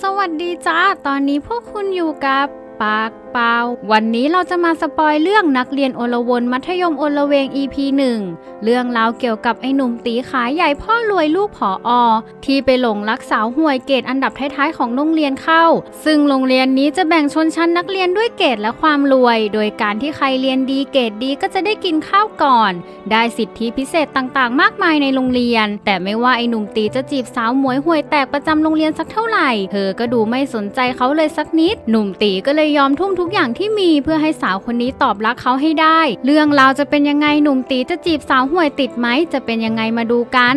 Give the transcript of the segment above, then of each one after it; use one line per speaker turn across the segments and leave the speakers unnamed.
สวัสดีจ้า ตอนนี้พวกคุณอยู่กับ ปากเปล่า วันนี้เราจะมาสปอยเรื่องนักเรียนโอลวนมัธยมโอลเวง EP 1 เรื่องราวเกี่ยวกับไอ้หนุ่มตีขายใหญ่พ่อรวยลูกผออ ที่ไปหลงรักสาวห่วยเกรดอันดับท้ายๆของโรงเรียนเข้า ซึ่งโรงเรียนนี้จะแบ่งชนชั้นนักเรียนด้วยเกรดและความรวย โดยการที่ใครเรียนดีเกรดดีก็จะได้กินข้าวก่อน ได้สิทธิพิเศษต่างๆ มากมายในโรงเรียน แต่ไม่ว่าไอ้หนุ่มตีจะจีบสาวหมวยห่วยแตกประจำโรงเรียนสักเท่าไหร่ เธอก็ดูไม่สนใจเขาเลยสักนิด หนุ่มตีก็เลยยอมทุ่มทุกอย่างที่มีเพื่อให้สาวคนนี้ตอบรักเขาให้ได้ เรื่องราวจะเป็นยังไงหนุ่มตีจะจีบสาวห่วยติดไหมจะเป็นยังไงมาดูกัน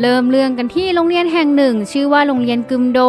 เริ่มเรื่องกันที่โรงเรียนแห่งหนึ่ง ชื่อว่าโรงเรียนกึมโด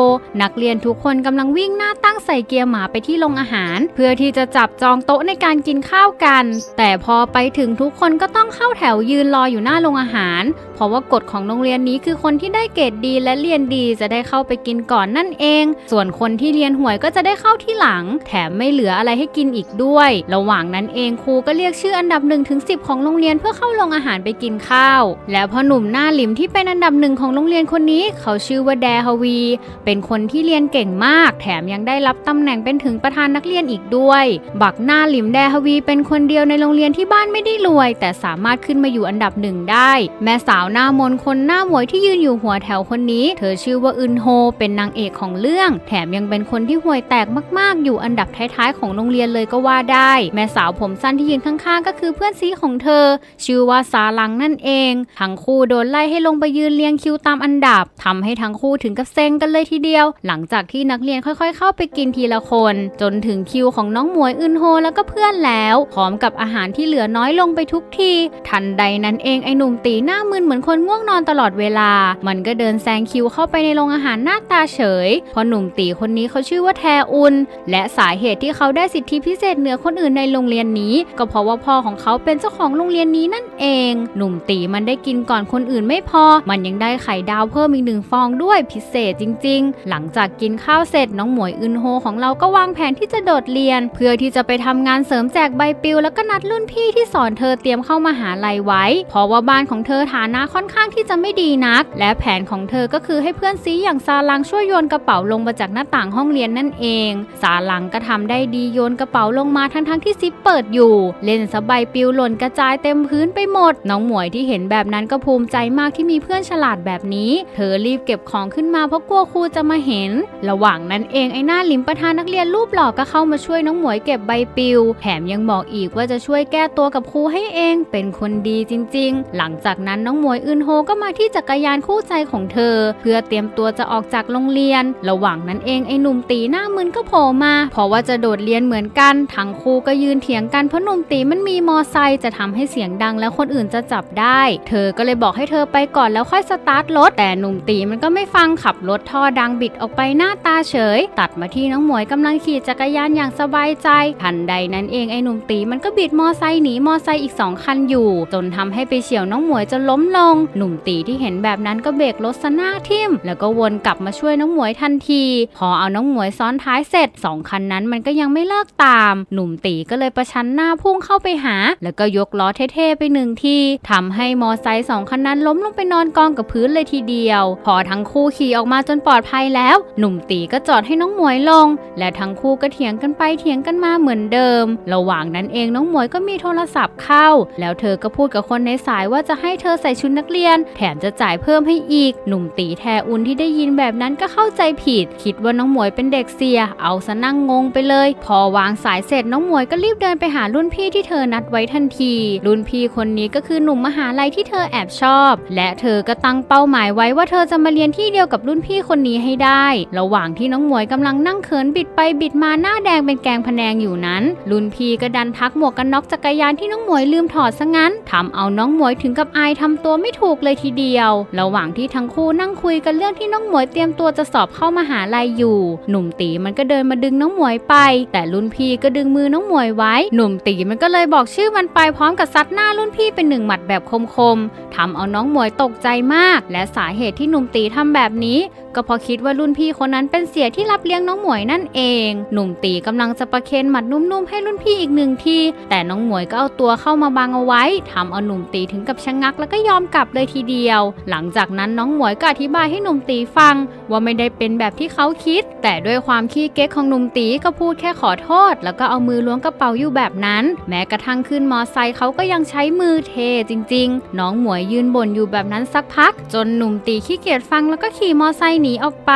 นักเรียนทุกคนกำลังวิ่งหน้าตั้งใส่เกียร์หมาไปที่โรงอาหาร เพื่อที่จะจับจองโต๊ะในการกินข้าวกัน แต่พอไปถึงทุกคนก็ต้องเข้าแถวยืนรออยู่หน้าโรงอาหาร เพราะว่ากฎของโรงเรียนนี้คือคนที่ได้เกรดดีและเรียนดีจะได้เข้าไปกินก่อนนั่นเอง ส่วนคนที่เรียนห่วยก็จะได้เข้าที่หลัง แถมไม่เหลืออะไรให้กินอีกด้วย ระหว่างนั้นเองครูก็เรียกชื่ออันดับ1นถึงสิของโรงเรียนเพื่อเข้าโรงอาหารไปกินข้าว แล้วพอหนุ่มหน้าหลิมที่เป็นอันดับหนึ่งของโรงเรียนคนนี้เขาชื่อว่าแดฮาวี เป็นคนที่เรียนเก่งมาก แถมยังได้รับตำแหน่งเป็นถึงประธานนักเรียนอีกด้วย บักหน้าหลิมแดฮาวีเป็นคนเดียวในโรงเรียนที่บ้านไม่ได้รวย แต่สามารถขึ้นมาอยู่อันดับหนึ่งได้ แม่สาวหน้ามนคนหน้าหมวยที่ยืนอยู่หัวแถวคนนี้ เธอชื่อว่าอึนโฮ เป็นนางเอกของเรื่อง แถมยังเป็นคนที่ห่วยแตกมาก ๆ อยู่อันดับท้ายๆ ของโรงเรียนเลยก็ว่าได้ แม่สาวผมสั้นที่ยืนข้างๆ ก็คือเพื่อนซีของเธอ ชื่อว่าซาลังนั่นเอง ทั้งคู่โดนไล่ให้ลงไปยืนเรียงคิวตามอันดับทำให้ทั้งคู่ถึงกับเซ็งกันเลยทีเดียว หลังจากที่นักเรียนค่อยๆ เข้าไปกินทีละคน จนถึงคิวของน้องหมวยอึนโฮแล้วก็เพื่อนแล้วพร้อมกับอาหารที่เหลือน้อยลงไปทุกที ทันใดนั้นเองไอ้หนุ่มตีหน้ามึนเหมือนคนง่วงนอนตลอดเวลา มันก็เดินแซงคิวเข้าไปในโรงอาหารหน้าตาเฉยพราะหนุ่มตีคนนี้เขาชื่อว่าแทอุน และสาเหตุที่เขาได้สิทธิพิเศษเหนือคนอื่นในโรงเรียนนี้ ก็เพราะว่าพ่อของเขาเป็นเจ้าของโรงเรียนนี้นั่นเอง หนุ่มตีมันได้กินก่อนคนอื่นไม่พอ มันยังได้ไข่ดาวเพิ่มอีกหนึ่งฟองด้วยพิเศษจริง ๆ หลังจากกินข้าวเสร็จน้องหมวยอึนโฮของเราก็วางแผนที่จะโดดเรียน เพื่อที่จะไปทำงานเสริมแจกใบปลิว แล้วก็นัดรุ่นพี่ที่สอนเธอเตรียมเข้ามาหาลัยไว้ เพราะว่าบ้านของเธอฐานะค่อนข้างที่จะไม่ดีนัก และแผนของเธอก็คือให้เพื่อนซีอย่างซาลังช่วยโยนกระเป๋าลงมาจากหน้าต่างห้องเรียนนั่นเอง ซาลังก็ทำได้ดีโยนกระเป๋าลงมาทั้งๆที่ซิปเปิดอยู่ เล่นสบายปลิวหล่นกระจายเต็มพื้นไปหมด น้องหมวยที่เห็นแบบนั้นก็ภูมิใจมากที่มีเพื่อนฉลาดแบบนี้ เธอรีบเก็บของขึ้นมาเพราะกลัวครูจะมาเห็น ระหว่างนั้นเองไอ้หน้าหลิมประธานนักเรียนรูปหล่อก็เข้ามาช่วยน้องหมวยเก็บใบปลิว แถมยังบอกอีกว่าจะช่วยแก้ตัวกับครูให้เอง เป็นคนดีจริง ๆ หลังจากนั้นน้องหมวยอึนโฮก็มาที่จักรยานคู่ใจของเธอ เพื่อเตรียมตัวจะออกจากโรงเรียน ระหว่างนั้นเองไอ้หนุ่มตีหน้ามึนก็โผล่มา เพราะว่าจะโดดเรียนเหมือนกันทั้งครูก็ยืนเถียงกันเพราะหนุ่มตีมันมีมอไซค์จะทำให้เสียงดังแล้วคนอื่นจะจับได้ เธอก็เลยบอกให้เธอไปก่อนแล้วค่อยสตาร์ทรถ แต่หนุ่มตีมันก็ไม่ฟังขับรถท่อดังบิดออกไปหน้าตาเฉย ตัดมาที่น้องหมวยกำลังขี่จักรยานอย่างสบายใจ ทันใดนั้นเองไอ้หนุ่มตีมันก็บิดมอไซค์หนีมอไซค์อีกสองคันอยู่ จนทำให้ไปเฉียวน้องหมวยจนล้มลง หนุ่มตีที่เห็นแบบนั้นก็เบรกรถซะหน้าทิ่ม แล้วก็วนกลับมาช่วยน้องหมวยทันที พอเอาน้องหมวยซ้อนท้ายเสร็จสองคันนั้นมันก็ยังไม่เลิกตาม หนุ่มตีก็เลยประชันหน้าพุ่งเข้าไปหา แล้วก็ยกล้อเท่ๆไปหนึ่งทีทำให้มอไซค์สองคันนั้นล้มลงไปนอนกองกับพื้นเลยทีเดียว พอทั้งคู่ขี่ออกมาจนปลอดภัยแล้ว หนุ่มตีก็จอดให้น้องหมวยลง และทั้งคู่ก็เถียงกันไปเถียงกันมาเหมือนเดิม ระหว่างนั้นเองน้องหมวยก็มีโทรศัพท์เข้า แล้วเธอก็พูดกับคนในสายว่าจะให้เธอใส่ชุดนักเรียน แถมจะจ่ายเพิ่มให้อีก หนุ่มตีแทอุนที่ได้ยินแบบนั้นก็เข้าใจผิด คิดว่าน้องหมวยเป็นเด็กเสีย เอาซะนั่งงงไปเลย พอวางสายเสร็จน้องหมวยก็รีบเดินไปหารุ่นพี่ที่เธอนัดไว้ทันที รุ่นพี่คนนี้ก็คือหนุ่มมหาลัยที่เธอแอบชอบ และเธอก็ตั้งเป้าหมายไว้ว่าเธอจะมาเรียนที่เดียวกับรุ่นพี่คนนี้ให้ได้ ระหว่างที่น้องหมวยกำลังนั่งเขินบิดไปบิดมาหน้าแดงเป็นแกงพะแนงอยู่นั้น รุ่นพี่ก็ดันทักหมวกกันน็อกจักรยานที่น้องหมวยลืมถอดซะงั้นทำเอาน้องหมวยถึงกับอายทำตัวไม่ถูกเลยทีเดียว ระหว่างที่ทั้งคู่นั่งคุยกันเรื่องที่น้องหมวยเตรียมตัวจะสอบเข้ามหาลัยอยู่ หนุ่มตีมันก็เดินมาดึงน้องหมวยไป แต่รุ่นพี่ก็ดึงมือน้องหมวยไว้ หนุ่มตีมันก็เลยบอกชื่อมันไปพร้อมกับซัดหน้ารุ่นพี่เป็นหนึ่งหมัดแบบคมๆทำเอาน้องหมวยตกใจมาก และสาเหตุที่หนุ่มตีทำแบบนี้ ก็เพราะคิดว่ารุ่นพี่คนนั้นเป็นเสียที่รับเลี้ยงน้องหมวยนั่นเอง หนุ่มตีกำลังจะประเคนหมัดนุ่มๆให้รุ่นพี่อีกหนึ่งทีแต่น้องหมวยก็เอาตัวเข้ามาบังเอาไว้ทำเอาหนุ่มตีถึงกับชะงักแล้วก็ยอมกลับเลยทีเดียว หลังจากนั้นน้องหมวยก็อธิบายให้หนุ่มตีฟัง ว่าไม่ได้เป็นแบบที่เขาคิด แต่ด้วยความขี้เก๊กของหนุ่มตีก็พูดแค่ขอโทษ แล้วก็เอามือล้วงกระเป๋าอยู่แบบนั้น แม้กระทั่งขึ้นมอไซค์เขาก็ยังใช้มือเทจริง ๆ น้องหมวยยืนบ่นอยู่แบบนั้นสักพัก จนหนุ่มตีขี้เกียจฟังแล้วก็ขี่มอไซค์หนีออกไป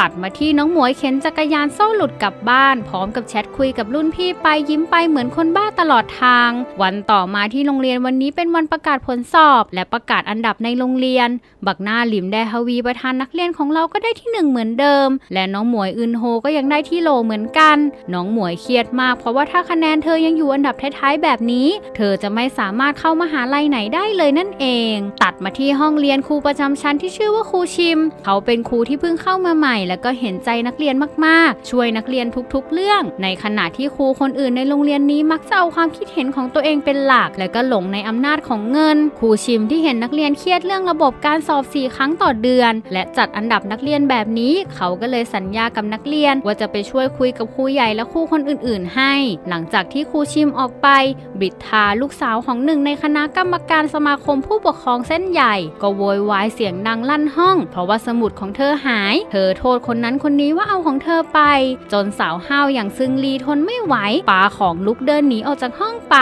ตัดมาที่น้องหมวยเข็นจักรยานโซ่หลุดกลับบ้าน พร้อมกับแชทคุยกับรุ่นพี่ไปยิ้มไปเหมือนคนบ้าตลอดทาง วันต่อมาที่โรงเรียนวันนี้เป็นวันประกาศผลสอบ และประกาศอันดับในโรงเรียน บักหน้าหลิมแดฮวีประธานนักเรียนของเราก็ได้ที่หนึ่งเหมือนเดิม และน้องหมวยอึนโฮก็ยังได้ที่โหลเหมือนกัน น้องหมวยเครียดมาก เพราะว่าถ้าคะแนนเธอยังอยู่อันดับท้ายๆแบบนี้ เธอจะไม่สามารถเข้ามหาลัยไหนได้เลยนั่นเอง ตัดมาที่ห้องเรียนครูประจำชั้นที่ชื่อว่าครูชิม เขาเป็นครูที่เพิ่งเข้ามาใหม่ แล้วก็เห็นใจนักเรียนมากๆ ช่วยนักเรียนทุกๆ เรื่อง ในขณะที่ครูคนอื่นในโรงเรียนนี้มักจะเอาความคิดเห็นของตัวเองเป็นหลัก และก็หลงในอำนาจของเงิน ครูชิมที่เห็นนักเรียนเครียดเรื่องระบบการสอบ 4 ครั้งต่อเดือน และจัดอันดับนักเรียนแบบนี้ เขาก็เลยสัญญากับนักเรียน ว่าจะไปช่วยคุยกับครูใหญ่และครูคนอื่น ๆ ให้ หลังจากที่ครูชิมออกไป บิดทาลูกสาวของหนึ่งในคณะกรรมการสมาคมผู้ปกครองเส้นใหญ่ก็โวยวายเสียงดังลั่นห้อง เพราะว่าสมุดของเธอหาย เธอโทษคนนั้นคนนี้ว่าเอาของเธอไป จนสาวห้าวอย่างซึงลีทนไม่ไหวปาของลุกเดินหนีออกจากห้องไป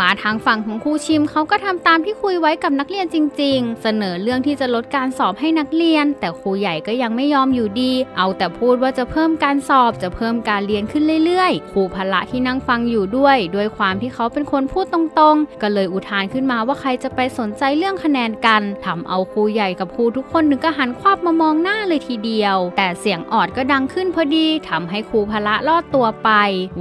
มาทางฝั่งของครูชิมเขาก็ทำตามที่คุยไว้กับนักเรียนจริง ๆ เสนอเรื่องที่จะลดการสอบให้นักเรียน แต่ครูใหญ่ก็ยังไม่ยอมอยู่ดี เอาแต่พูดว่าจะเพิ่มการสอบจะเพิ่มการเรียนขึ้นเรื่อยๆ ครูพละที่นั่งฟังอยู่ด้วย ด้วยความที่เขาเป็นคนพูดตรงๆ ก็เลยอุทานขึ้นมาว่าใครจะไปสนใจเรื่องคะแนนกันทำเอาครูใหญ่กับครูทุกคนนึงก็หันควับมามองหน้าเลยทีเดียว แต่เสียงออดก็ดังขึ้นพอดีทำให้ครูพละรอดตัวไป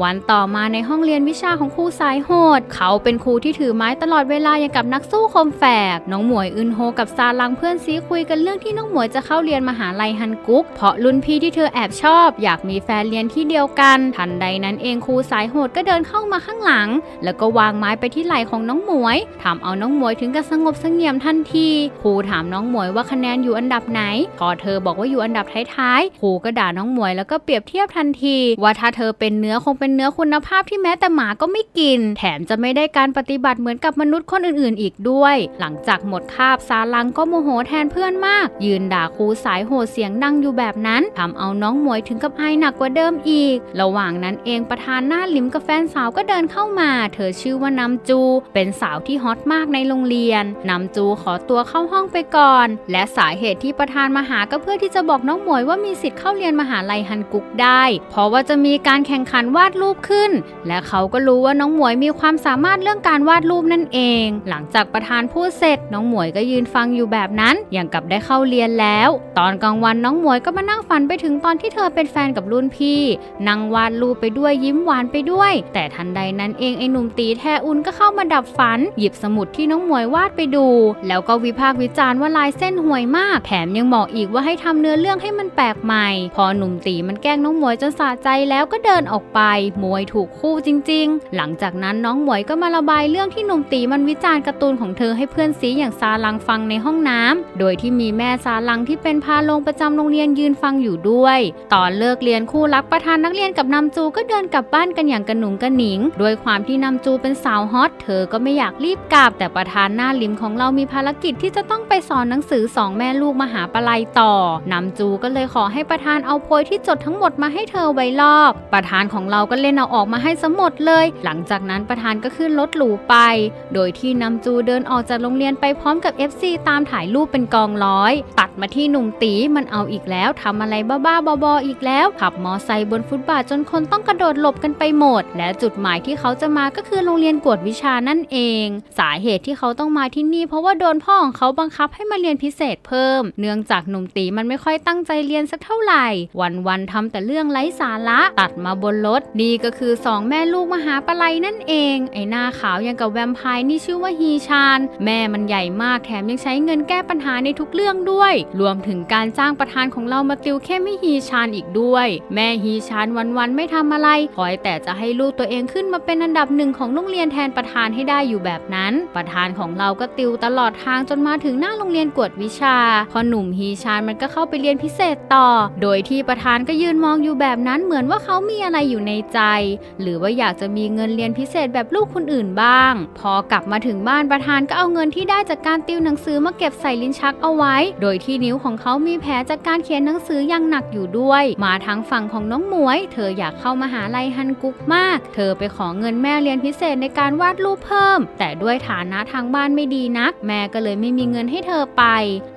วันต่อมาในห้องเรียนวิชาของครูสายโหด เขาเป็นครูที่ถือไม้ตลอดเวลาอย่างกับนักสู้คมแฝก น้องหมวยอึนโฮกับซาลังเพื่อนซีคุยกันเรื่องที่น้องหมวยจะเข้าเรียนมหาลัยฮันกุ๊กเพราะรุ่นพี่ที่เธอแอบชอบ อยากมีแฟนเรียนที่เดียวกัน ทันใดนั้นเองครูสายโหดก็เดินเข้ามาข้างหลัง แล้วก็วางไม้ไปที่ไหล่ของน้องหมวยทำเอาน้องหมวยถึงกับสงบเสงี่ยมทันทีครููถามน้องหมวยว่าคะแนนอยู่อันดับไหน พอเธอบอกว่าอยู่อันดับท้ายๆ ครูก็ด่าน้องหมวยแล้วก็เปรียบเทียบทันที ว่าถ้าเธอเป็นเนื้อคงเป็นเนื้อคุณภาพที่แม้แต่หมาก็ไม่กิน แถมจะไม่ได้การปฏิบัติเหมือนกับมนุษย์คนอื่นๆ อีกด้วย หลังจากหมดคาบซาลังก็โมโหแทนเพื่อนมาก ยืนด่าครูสายโหดเสียงดังอยู่แบบนั้นทำเอาน้องหมวยถึงกับอายหนักกว่าเดิมอีก ระหว่างนั้นเองประธานหน้าลิมกับแฟนสาวก็เดินเข้ามา เธอชื่อว่านำจู เป็นสาวที่ฮอตมากในโรงเรียนนำจูขอตัวเข้าห้องไปก่อน และสาเหตุที่ประธานมาหาก็เพื่อที่จะบอกน้องหมวยว่ามีสิทธิ์เข้าเรียนมหาลัยฮันกุกได้ เพราะว่าจะมีการแข่งขันวาดรูปขึ้น และเขาก็รู้ว่าน้องหมวยมีความสามารถเรื่องการวาดรูปนั่นเอง หลังจากประธานพูดเสร็จ น้องหมวยก็ยืนฟังอยู่แบบนั้น อย่างกับได้เข้าเรียนแล้ว ตอนกลางวันน้องหมวยก็มานั่งฝันไปถึงตอนที่เธอเป็นแฟนกับรุ่นพี่นั่งวาดรูปไปด้วยยิ้มหวานไปด้วย แต่ทันใดนั้นเองไอ้หนุ่มตีแทอุนก็เข้ามาดับฝัน หยิบสมุดที่น้องหมวยวาดไปดู แล้วก็วิพากษ์วิจารณ์ว่าลายเส้นห่วยมาก แถมยังบอกอีกว่าให้ทำเนื้อเรื่องให้มันแปลกใหม่ พอหนุ่มตีมันแกล้งน้องหมวยจนสะใจแล้วก็เดินออกไปมวยถูกคู่จริง ๆ หลังจากนั้นน้องหมวยก็มาระบายเรื่องที่หนุ่มตีมันวิจารณ์การ์ตูนของเธอให้เพื่อนซีอย่างซาลังฟังในห้องน้ำโดยที่มีแม่ซาลังที่เป็นพาลงประจำโรงเรียนยืนฟังอยู่ด้วย ตอนเลิกเรียนคู่รักประธานนักเรียนกับนำจูก็เดินกลับบ้านกันอย่างกระหนุงกระหนิง ด้วยความที่นำจูเป็นสาวฮอต เธอก็ไม่อยากรีบกลับ แต่ประธานหน้าลิมของเรามีภารกิจที่จะต้องไปสอนหนังสือสองแม่ลูกมหาปลัยต่อนำจูก็เลยขอให้ประธานเอาโพยที่จดทั้งหมดมาให้เธอไว้ลอก ประธานของเราก็เล่นเอาออกมาให้สมหมดเลย หลังจากนั้นประธานก็ขึ้นรถหรูไป โดยที่นำจูเดินออกจากโรงเรียนไปพร้อมกับ FC ตามถ่ายรูปเป็นกองร้อย ตัดมาที่หนุ่มตีมันเอาอีกแล้วทำอะไรบ้าๆบอๆอีกแล้ว ขับมอไซค์บนฟุตบาทจนคนต้องกระโดดหลบกันไปหมด และจุดหมายที่เขาจะมาก็คือโรงเรียนกวดวิชานั่นเอง สาเหตุที่เขาต้องมาที่นี่ เพราะว่าโดนพ่อของเขาบังคับให้มาเรียนพิเศษเพิ่ม เนื่องจากหนุ่มตีมันไม่ค่อยตั้งใจเรียนสักเท่าไหร่ วันๆทำแต่เรื่องไร้สาระตัดมาบนรถนี่ก็คือสองแม่ลูกมหาปลัยนั่นเอง ไอ้หน้าขาวยังกับแวมไพร์นี่ชื่อว่าฮีชาน แม่มันใหญ่มากแถมยังใช้เงินแก้ปัญหาในทุกเรื่องด้วย รวมถึงการจ้างประธานของเรามาติวเข้มให้ฮีชานอีกด้วย แม่ฮีชานวันๆไม่ทำอะไรคอยแต่จะให้ลูกตัวเองขึ้นมาเป็นอันดับหนึ่งของโรงเรียนแทนประธานให้ได้อยู่แบบนั้น ประธานของเราก็ติวตลอดทางจนมาถึงหน้าโรงเรียนกวดวิชา พอหนุ่มฮีชานมันก็เข้าไปเรียนพิเศษต่อ โดยที่ประธานก็ยืนมองอยู่แบบนั้นเหมือนว่าเขามีอะไรอยู่ในใจ หรือว่าอยากจะมีเงินเรียนพิเศษแบบลูกคนอื่นบ้าง พอกลับมาถึงบ้านประธานก็เอาเงินที่ได้จากการติวหนังสือมาเก็บใส่ลิ้นชักเอาไว้ โดยที่นิ้วของเขามีแผลจากการเขียนหนังสืออย่างหนักอยู่ด้วย มาทางฝั่งของน้องหมวย เธออยากเข้ามาหาลัยฮันกุกมาก เธอไปขอเงินแม่เรียนพิเศษในการวาดรูปเพิ่ม แต่ด้วยฐานะทางบ้านไม่ดีนัก แม่ก็เลยไม่มีเงินให้เธอไป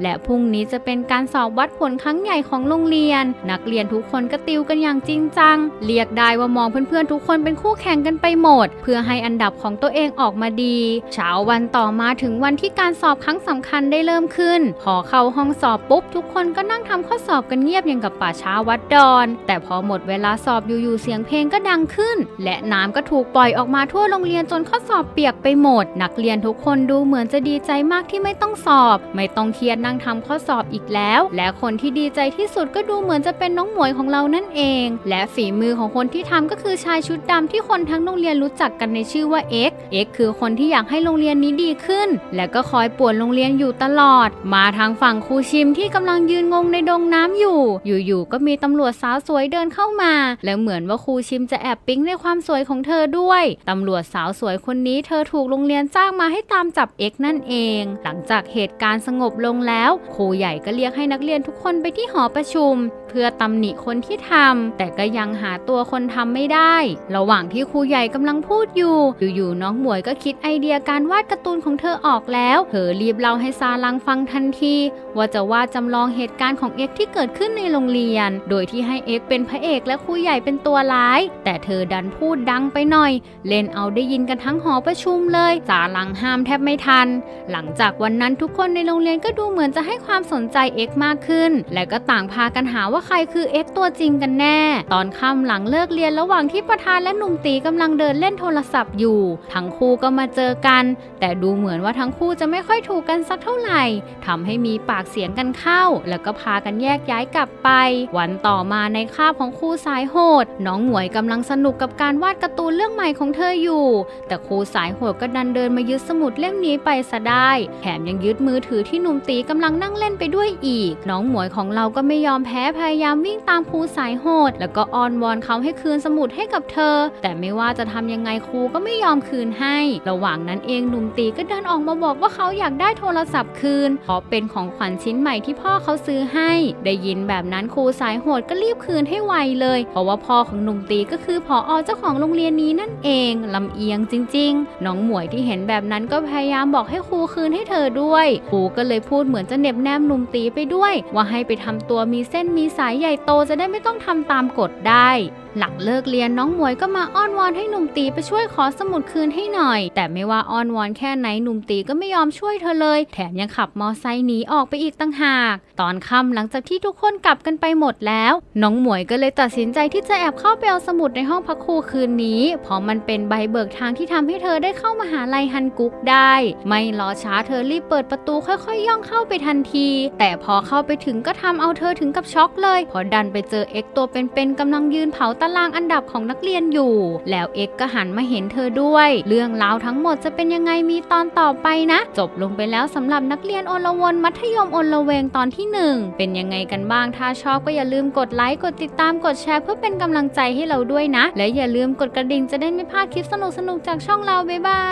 และพรุ่งนี้จะเป็นการสอบวัดผลครั้งใหญ่ของโรงเรียน นักเรียนทุกคนก็ติวกันอย่างจริงจัง เรียกได้ว่ามองเพื่อนๆทุกคนเป็นคู่แข่งกันไปหมด เพื่อให้อันดับของตัวเองออกมาดี เช้าวันต่อมาถึงวันที่การสอบครั้งสำคัญได้เริ่มขึ้น พอเข้าห้องสอบปุ๊บทุกคนก็นั่งทำข้อสอบกันเงียบอย่างกับป่าช้าวัดดอน แต่พอหมดเวลาสอบอยู่ๆเสียงเพลงก็ดังขึ้น และน้ำก็ถูกปล่อยออกมาทั่วโรงเรียนจนข้อสอบเปียกไปหมด นักเรียนทุกคนดูเหมือนจะดีใจมากที่ไม่ต้องสอบไม่ต้องเครียดนั่งทำข้อสอบอีกแล้ว และคนที่ดีใจที่สุดก็ดูเหมือนจะเป็นน้องหมวยของเรานั่นเอง และฝีมือของคนที่ทำก็คือชายชุดดำที่คนทั้งโรงเรียนรู้จักกันในชื่อว่า X X คือคนที่อยากให้โรงเรียนนี้ดีขึ้น และก็คอยป่วนโรงเรียนอยู่ตลอด มาทางฝั่งครูชิมที่กำลังยืนงงในดงน้ำอยู่ อยู่ๆก็มีตำรวจสาวสวยเดินเข้ามา และเหมือนว่าครูชิมจะแอบปิ๊งในความสวยของเธอด้วยตำรวจสาวสวยคนนี้เธอถูกโรงเรียนจ้างมาให้ตามจับ X นั่นเอง หลังจากเหตุการณ์สงบลงแล้วครูใหญ่ก็เรียกให้นักเรียนทุกคนไปที่หอประชุม เพื่อตำหนิคนที่ทำแต่ก็ยังหาตัวคนทำไม่ได้ ระหว่างที่ครูใหญ่กำลังพูดอยู่ อยู่ๆน้องหมวยก็คิดไอเดียการวาดการ์ตูนของเธอออกแล้วเธอรีบเล่าให้ซาลังฟังทันที ว่าจะวาดจำลองเหตุการณ์ของเอ็กที่เกิดขึ้นในโรงเรียน โดยที่ให้เอ็กเป็นพระเอกและครูใหญ่เป็นตัวร้าย แต่เธอดันพูดดังไปหน่อย เล่นเอาได้ยินกันทั้งหอประชุมเลย ซาลังห้ามแทบไม่ทัน หลังจากวันนั้นทุกคนในโรงเรียนก็ดูเหมือนจะให้ความสนใจเอ็กมากขึ้น และก็ต่างพากันหาว่าใครคือเอ็กตัวจริงกันแน่ ตอนค่ำหลังเลิกเรียนระหว่างที่ประธานและหนุ่มตีกำลังเดินเล่นโทรศัพท์อยู่ ทั้งคู่ก็มาเจอกัน แต่ดูเหมือนว่าทั้งคู่จะไม่ค่อยถูกกันสักเท่าไหร่ทำให้มีปากเสียงกันเข้า แล้วก็พากันแยกย้ายกลับไป วันต่อมาในคาบของครูสายโหด น้องหมวยกำลังสนุกกับการวาดการ์ตูนเรื่องใหม่ของเธออยู่ แต่ครูสายโหดก็ดันเดินมายึดสมุดเล่มนี้ไปซะได้ แถมยังยึดมือถือที่หนุ่มตีกำลังนั่งเล่นไปด้วยอีก น้องหมวยของเราก็ไม่ยอมแพ้พยายามวิ่งตามครูสายโหด แล้วก็อ้อนวอนเขาให้คืนสมุดให้กับเธอ แต่ไม่ว่าจะทำยังไงครูก็ไม่ยอมคืนให้ ระหว่างนั้นเองหนุ่มตีก็เดินออกมาบอกว่าเขาอยากได้โทรศัพท์คืนเพราะเป็นของขวัญชิ้นใหม่ที่พ่อเขาซื้อให้ ได้ยินแบบนั้นครูสายโหดก็รีบคืนให้ไวเลย เพราะว่าพ่อของหนุ่มตีก็คือผอเจ้าของโรงเรียนนี้นั่นเองลำเอียงจริง ๆ น้องหมวยที่เห็นแบบนั้นก็พยายามบอกให้ครูคืนให้เธอด้วยครูก็เลยพูดเหมือนจะเหน็บแนมหนุ่มตีไปด้วย ว่าให้ไปทำตัวมีเส้นมีสายใหญ่โตจะได้ไม่ต้องทำตามกฎได้ หลังเลิกเรียนน้องหมวยก็มาอ้อนวอนให้หนุ่มตีไปช่วยขอสมุดคืนให้หน่อย แต่ไม่ว่าอ้อนวอนแค่ไหนหนุ่มตีก็ไม่ยอมช่วยเธอเลย แถมยังขับมอไซค์หนีออกไปอีกตั้งหาก ตอนค่ำหลังจากที่ทุกคนกลับกันไปหมดแล้ว น้องหมวยก็เลยตัดสินใจที่จะแอบเข้าไปเอาสมุดในห้องพักครูคืนนี้เพราะมันเป็นใบเบิกทางที่ทำให้เธอได้เข้ามาหาลัยฮันกุกได้ ไม่รอช้าเธอรีบเปิดประตูค่อยๆ ย่องเข้าไปทันที แต่พอเข้าไปถึงก็ทำเอาเธอถึงกับช็อกเลยเพอดันไปเจอเอ็กตัวเป็นๆกำลังยืนเผาตารางอันดับของนักเรียนอยู่ แล้วเอ็กก็หันมาเห็นเธอด้วย เรื่องราวทั้งหมดจะเป็นยังไงมีตอนต่อไปนะ จบลงไปแล้วสำหรับนักเรียนอลวนมัธยมอลเวงตอนที่หนึ่งเป็นยังไงกันบ้างถ้าชอบก็อย่าลืมกดไลค์กดติดตามกดแชร์เพื่อเป็นกำลังใจให้เราด้วยนะ และอย่าลืมกดกระดิ่งจะได้ไม่พลาดคลิปสนุกๆจากช่องเราบ๊ายบา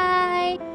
ย